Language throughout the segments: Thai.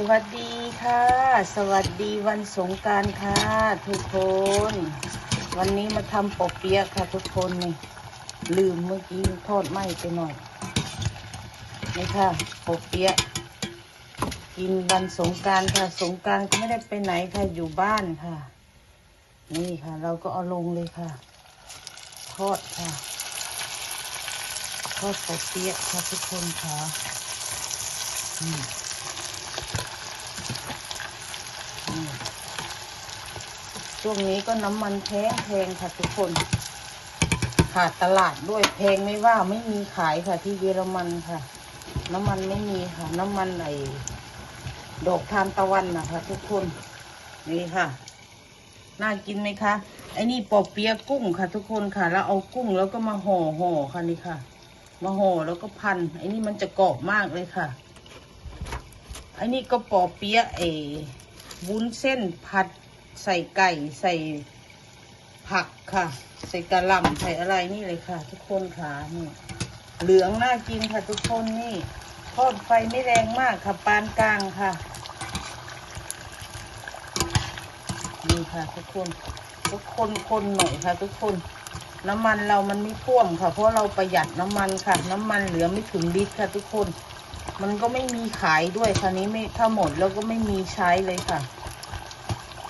สวัสดีค่ะ สวัสดีวันสงการค่ะ ทุกคน วันนี้มาทำปอเปี๊ยะค่ะ ทุกคนนี่ลืมเมื่อกี้ทอดไหมไปหน่อยนี่ค่ะปอเปี๊ยะกินวันสงการค่ะ สงการก็ไม่ได้ไปไหนค่ะอยู่บ้านค่ะ นี่ค่ะ เราก็เอาลงเลยค่ะ ทอดค่ะ ทอดปอเปี๊ยะค่ะทุกคนค่ะอืม ช่วงนี้ก็น้ำมันแพงแพงค่ะทุกคน ขาดตลาดด้วยแพงไม่ว่าไม่มีขายค่ะที่เยอรมันค่ะ น้ำมันไม่มีค่ะ น้ำมันไอดอกทานตะวันนะคะทุกคนนี่ค่ะ น่ากินไหมคะไอ้นี่ปอเปี๊ยะกุ้งค่ะ ทุกคนค่ะ แล้วเอากุ้งแล้วก็มาห่อห่อค่ะนี่ค่ะ มาห่อแล้วก็พันไอ้นี่มันจะกรอบมากเลยค่ะไอ้นี่ก็ปอเปี๊ยะเอวุ้นเส้นผัด ใส่ไก่ใส่ผักค่ะ ใส่กระหล่ำใส่อะไรนี่เลยค่ะ ทุกคนค่ะนี่เหลืองน่ากินค่ะ ทุกคนนี่ทอดไฟไม่แรงมากค่ะปานกลางค่ะนี่ค่ะ ทุกคน ทุกคนคนหน่อยค่ะ ทุกคน น้ำมันเรามันไม่ท่วมค่ะ เพราะเราประหยัดน้ำมันค่ะ น้ำมันเหลือไม่ถึงลิตรค่ะ ทุกคน มันก็ไม่มีขายด้วยคราวนี้ไม่ถ้าหมดแล้วก็ไม่มีใช้เลยค่ะ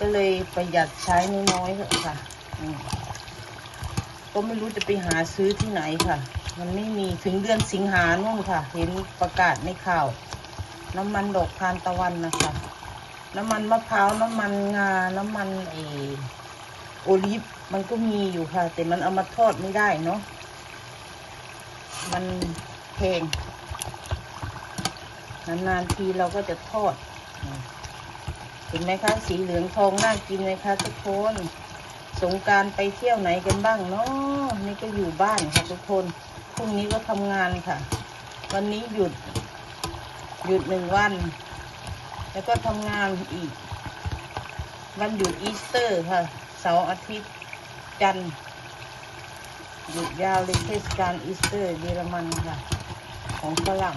ก็เลยประหยัดใช้น้อยๆเถอะค่ะก็ไม่รู้จะไปหาซื้อที่ไหนค่ะ มันไม่มีถึงเดือนสิงหาโน่นค่ะ เห็นประกาศในข่าว น้ำมันดอกทานตะวันนะคะ น้ำมันมะพร้าวน้ำมันงา น้ำมันเออโอลิฟมันก็มีอยู่ค่ะ แต่มันเอามาทอดไม่ได้เนาะมันแพงนานๆทีเราก็จะทอด เห็นไหมคะสีเหลืองทองน่ากินไหมคะทุกคน สงการไปเที่ยวไหนกันบ้างเนาะนี่ก็อยู่บ้านค่ะทุกคนพรุ่งนี้ก็ทำงานค่ะ วันนี้หยุด หยุดหนึ่งวัน แล้วก็ทำงานอีก วันหยุดอีสเตอร์ค่ะเสาร์อาทิตย์จันทร์หยุดยาวเลยเทศกาลอีสเตอร์เยอรมันค่ะ ของฝรั่ง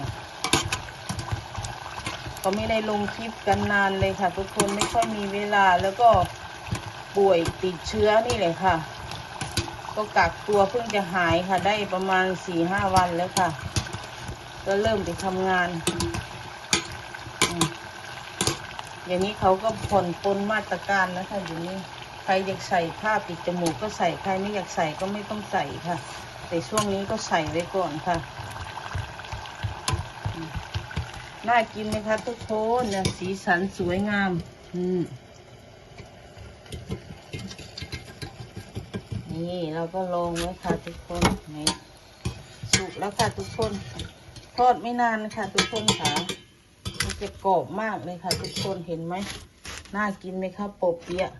ก็ไม่ได้ลงคลิปกันนานเลยค่ะ ทุกคนไม่ค่อยมีเวลาแล้วก็ป่วยติดเชื้อนี่เลยค่ะ ก็กักตัวเพิ่งจะหายค่ะ ได้ประมาณสี่ห้าวันแล้วค่ะ ก็เริ่มไปทำงานอย่างนี้เขาก็ผ่อนปลนมาตรการแล้วค่ะอยู่นี้ใครอยากใส่ผ้าปิดจมูกก็ใส่ใครไม่อยากใส่ก็ไม่ต้องใส่ค่ะ แต่ช่วงนี้ก็ใส่ไว้ก่อนค่ะ น่ากินไหมคะทุกคนเนี่ยสีสันสวยงาม อืม นี่เราก็ลงไว้ค่ะทุกคนนี่สุกแล้วค่ะทุกคน ทอดไม่นานค่ะทุกคนค่ะมันจะกรอบมากเลยค่ะ ทุกคนเห็นไหม น่ากินไหมคะปบเปี๊ยะ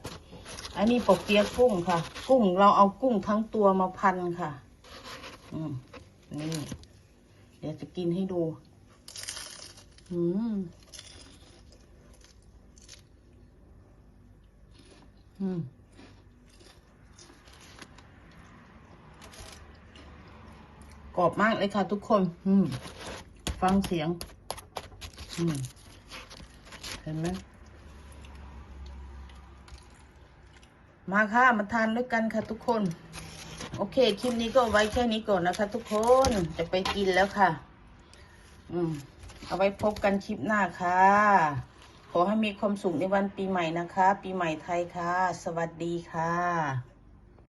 อันนี้ปบเปี๊ยะกุ้งค่ะ กุ้งเราเอากุ้งทั้งตัวมาพันค่ะ อืม นี่ เดี๋ยวจะกินให้ดู อืมอืมกรอบมากเลยค่ะทุกคน อืม ฟังเสียง อืม เห็นไหม มาค่ะ มาทานด้วยกันค่ะทุกคน โอเค คลิปนี้ก็ไว้แค่นี้ก่อนนะคะทุกคน จะไปกินแล้วค่ะ อืม เอาไว้พบกันคลิปหน้าค่ะ ขอให้มีความสุขในวันปีใหม่นะคะ ปีใหม่ไทยค่ะ สวัสดีค่ะ